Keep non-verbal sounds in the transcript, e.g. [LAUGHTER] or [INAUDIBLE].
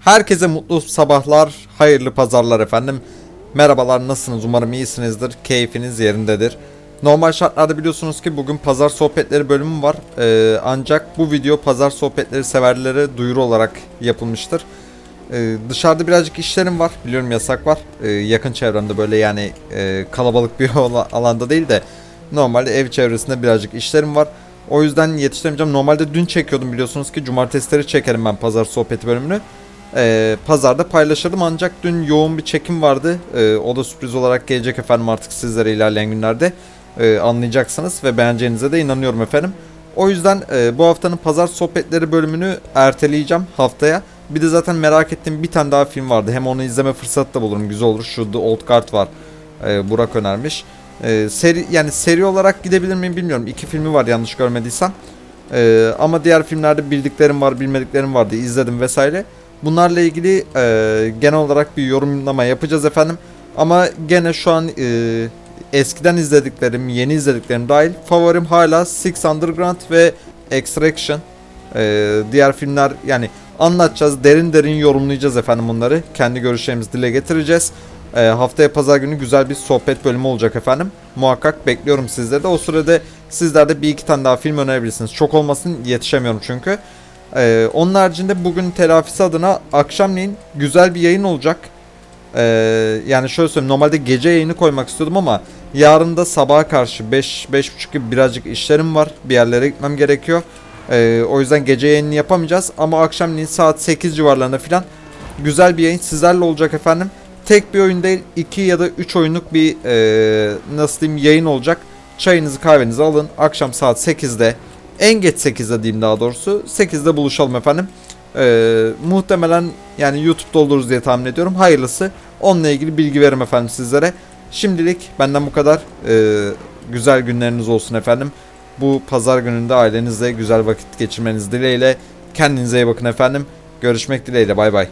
Herkese mutlu sabahlar, hayırlı pazarlar efendim. Merhabalar, nasılsınız? Umarım iyisinizdir, keyfiniz yerindedir. Normal şartlarda biliyorsunuz ki bugün pazar sohbetleri bölümü var. Ee, ancak bu video pazar sohbetleri severlere duyuru olarak yapılmıştır. Ee, dışarıda birazcık işlerim var, biliyorum yasak var. Ee, yakın çevremde böyle yani e, kalabalık bir [LAUGHS] ala- alanda değil de normalde ev çevresinde birazcık işlerim var. O yüzden yetiştiremeyeceğim. Normalde dün çekiyordum biliyorsunuz ki cumartesileri çekerim ben pazar sohbeti bölümünü. Ee, pazarda paylaşırdım ancak dün yoğun bir çekim vardı. Ee, o da sürpriz olarak gelecek efendim artık sizlere ilerleyen günlerde Ee, anlayacaksınız ve beğeneceğinize de inanıyorum efendim. O yüzden e, bu haftanın pazar sohbetleri bölümünü erteleyeceğim haftaya. Bir de zaten merak ettiğim bir tane daha film vardı. Hem onu izleme fırsatı da bulurum. Güzel olur. Şu The Old Guard var. Ee, Burak önermiş. Ee, seri yani seri olarak gidebilir miyim bilmiyorum. İki filmi var yanlış görmediysem. Ee, ama diğer filmlerde bildiklerim var, bilmediklerim vardı. izledim vesaire. Bunlarla ilgili e, genel olarak bir yorumlama yapacağız efendim. Ama gene şu an e, eskiden izlediklerim, yeni izlediklerim dahil favorim hala Six Underground ve Extraction. E, diğer filmler yani anlatacağız, derin derin yorumlayacağız efendim bunları. Kendi görüşlerimizi dile getireceğiz. E, haftaya pazar günü güzel bir sohbet bölümü olacak efendim. Muhakkak bekliyorum sizleri de. O sürede sizler de bir iki tane daha film önerebilirsiniz. Çok olmasın yetişemiyorum çünkü. Ee, onun haricinde bugün telafisi adına akşamleyin güzel bir yayın olacak. Ee, yani şöyle söyleyeyim normalde gece yayını koymak istiyordum ama yarın da sabaha karşı 5-5.30 gibi birazcık işlerim var. Bir yerlere gitmem gerekiyor. Ee, o yüzden gece yayını yapamayacağız ama akşamleyin saat 8 civarlarında falan güzel bir yayın sizlerle olacak efendim. Tek bir oyun değil 2 ya da 3 oyunluk bir ee, nasıl diyeyim yayın olacak. Çayınızı kahvenizi alın akşam saat 8'de en geç 8'de diyeyim daha doğrusu. 8'de buluşalım efendim. Ee, muhtemelen yani YouTube'da oluruz diye tahmin ediyorum. Hayırlısı. Onunla ilgili bilgi veririm efendim sizlere. Şimdilik benden bu kadar. Ee, güzel günleriniz olsun efendim. Bu pazar gününde ailenizle güzel vakit geçirmeniz dileğiyle. Kendinize iyi bakın efendim. Görüşmek dileğiyle. Bay bay.